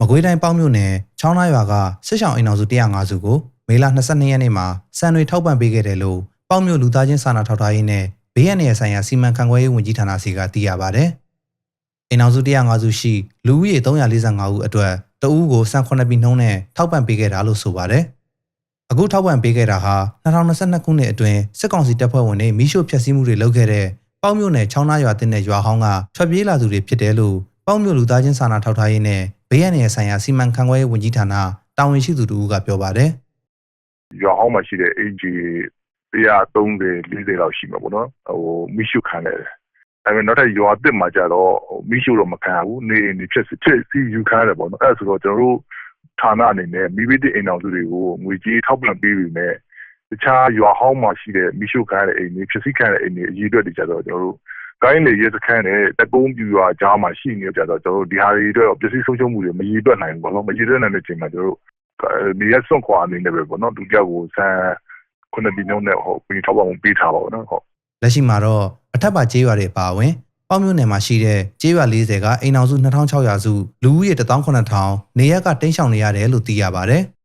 မကွေးတိုင်းပေါင်းမြို့နယ်ချောင်းနာရွာကစစ်ဆောင်အိမ်အောင်စု105စုကိုမေလ22ရက်နေ့မှာစံတွေထောက်ပံ့ပေးခဲ့တယ်လို့ပေါင်းမြို့လူသားချင်းစာနာထောက်ထားရေးနဲ့ဘေးရန်နယ်ဆိုင်ရာစီမံခန့်ခွဲရေးဝန်ကြီးဌာနစီကသိရပါဗျ။အိမ်အောင်စု105စုရှိလူဦးရေ345ဦးအတွက်တဦးကိုစံ9ပြည်နှုန်းနဲ့ထောက်ပံ့ပေးခဲ့တာလို့ဆိုပါတယ်။အခုထောက်ပံ့ပေးခဲ့တာဟာ2022ခုနှစ်အတွင်းစစ်ကောင်စီတပ်ဖွဲ့ဝင်တွေမိရှုဖျက်ဆီးမှုတွေလုပ်ခဲ့တဲ့ပေါင်းမြို့နယ်ချောင်းနာရွာတင်တဲ့ရွာဟောင်းကထွက်ပြေးလာသူတွေဖြစ်တယ်လို့ ပေါင်းမြို့လူသားချင်းစာနာထောက်ထားရေးနဲ့ဘေးရန်နယ်ဆိုင်ရာစီမံခန့်ခွဲရေးဝန်ကြီးဌာနတာဝန်ရှိသူတို့ကပြောပါတယ်ရွာဟောင်းမှာရှိတဲ့ AG 130 40လောက်ရှိမှာပေါ့နော်ဟိုမိရှုခံရတယ်အဲပေမဲ့နောက်ထပ်ရွာအစ်စ်မှာကြတော့ဟိုမိရှုတော့မခံရဘူးနေအိမ်တွေဖြစ်စစ်ဖြစ်စီယူခံရတယ်ပေါ့နော်အဲဒါဆိုတော့ကျွန်တော်တို့ဌာနအနေနဲ့မိဘတိအိမ်တော်စုတွေကိုငွေကြေးထောက်ပံ့ပေးပြီးမဲ့တခြားရွာဟောင်းမှာရှိတဲ့မိရှုခံရတဲ့အိမ်တွေဖြစ်စီခံရတဲ့အိမ်တွေအရေးအတွက်တွေကြတော့ကျွန်တော်တို့ ကိုင်းလေရဲစခန်းနဲ့တကုံးပြူရွာကြားမှာရှိနေကြတော့ကျွန်တော်တို့ဒီဟာတွေအတွက်ပစ္စည်းဆုံးရှုံးမှုတွေမရေတွက်နိုင်ဘူးပေါ့နော်မရေတွက်နိုင်တဲ့အချိန်မှာကျွန်တော်တို့နေရစွန့်ခွာအနေနဲ့ပဲပေါ့နော်ဒုတိယကိုဆန်ခုနှစ်ပြည်နှုန်းနဲ့ဟိုပြီးထောက်ပံ့မှုပေးထားပါတော့နော်ဟုတ်။လက်ရှိမှာတော့အထက်ပါကျေးရွာတွေပါဝင်ပေါင်းမြို့နယ်မှာရှိတဲ့ကျေးရွာ40ကအိမ်အောင်စု2600စုလူဦးရေ18000နေရက်ကတိမ်းရှောင်နေရတယ်လို့သိရပါတယ်။